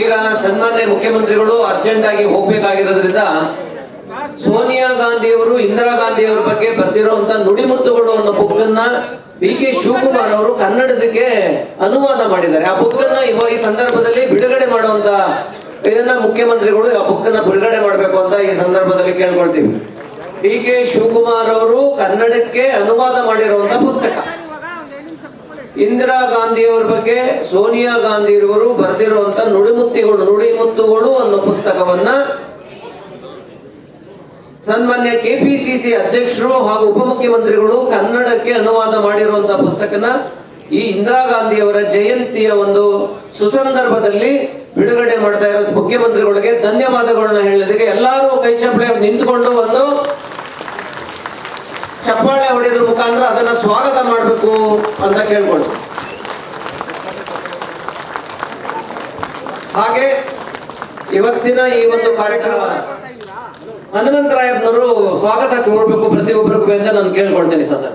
ಈಗ ಸನ್ಮಾನ್ಯ ಮುಖ್ಯಮಂತ್ರಿಗಳು ಅರ್ಜೆಂಟ್ ಆಗಿ ಹೋಗ್ಬೇಕಾಗಿರೋದ್ರಿಂದ ಸೋನಿಯಾ ಗಾಂಧಿಯವರು, ಇಂದಿರಾ ಗಾಂಧಿಯವರ ಬಗ್ಗೆ ಬರ್ದಿರುವಂತ ನುಡಿಮುತ್ತುಗಳು ಅನ್ನೋ ಬುಕ್ ಅನ್ನ ಬಿ ಕೆ ಶಿವಕುಮಾರ್ ಅವರು ಕನ್ನಡದಕ್ಕೆ ಅನುವಾದ ಮಾಡಿದ್ದಾರೆ. ಆ ಬುಕ್ ಅನ್ನ ಈ ಸಂದರ್ಭದಲ್ಲಿ ಬಿಡುಗಡೆ ಮಾಡುವಂತ ಇದನ್ನ ಮುಖ್ಯಮಂತ್ರಿಗಳು ಆ ಬುಕ್ ಅನ್ನ ಬಿಡುಗಡೆ ಮಾಡಬೇಕು ಅಂತ ಈ ಸಂದರ್ಭದಲ್ಲಿ ಕೇಳ್ಕೊಳ್ತೀವಿ. ಡಿ ಕೆ ಶಿವಕುಮಾರ್ ಅವರು ಕನ್ನಡಕ್ಕೆ ಅನುವಾದ ಮಾಡಿರುವಂತ ಪುಸ್ತಕ. ಇಂದಿರಾ ಗಾಂಧಿಯವರ ಬಗ್ಗೆ ಸೋನಿಯಾ ಗಾಂಧಿ ಇರುವರು ಬರೆದಿರುವಂತ ನುಡಿಮುತ್ತಿಗಳು, ನುಡಿಮುತ್ತುಗಳು ಅನ್ನೋ ಪುಸ್ತಕವನ್ನ ಸನ್ಮಾನ್ಯ ಕೆಪಿಸಿಸಿ ಅಧ್ಯಕ್ಷರು ಹಾಗೂ ಉಪಮುಖ್ಯಮಂತ್ರಿಗಳು ಕನ್ನಡಕ್ಕೆ ಅನುವಾದ ಮಾಡಿರುವಂತಹ ಪುಸ್ತಕನ ಈ ಇಂದಿರಾ ಗಾಂಧಿಯವರ ಜಯಂತಿಯ ಒಂದು ಸುಸಂದರ್ಭದಲ್ಲಿ ಬಿಡುಗಡೆ ಮಾಡ್ತಾ ಇರೋ ಮುಖ್ಯಮಂತ್ರಿಗಳಿಗೆ ಧನ್ಯವಾದಗಳನ್ನ ಹೇಳೋದಕ್ಕೆ ಎಲ್ಲರೂ ಕೈ ಚಪ್ಪಳೆ ನಿಂತುಕೊಂಡು ಒಂದು ಚಪ್ಪಾಳೆ ಹೊಡೆಯೋದ್ರ ಮುಖಾಂತರ ಸ್ವಾಗತ ಮಾಡಬೇಕು ಅಂತ ಕೇಳ್ಕೊಳ್ತೀನಿ. ಹಾಗೆ ಇವತ್ತಿನ ಈ ಒಂದು ಕಾರ್ಯಕ್ರಮ, ಹನುಮಂತರಾಯಪ್ಪನವರು ಸ್ವಾಗತ ಕೊಡಬೇಕು ಪ್ರತಿಯೊಬ್ಬರಿಗೂ ಅಂತ ನಾನು ಕೇಳ್ಕೊಳ್ತೇನೆ ಸರ್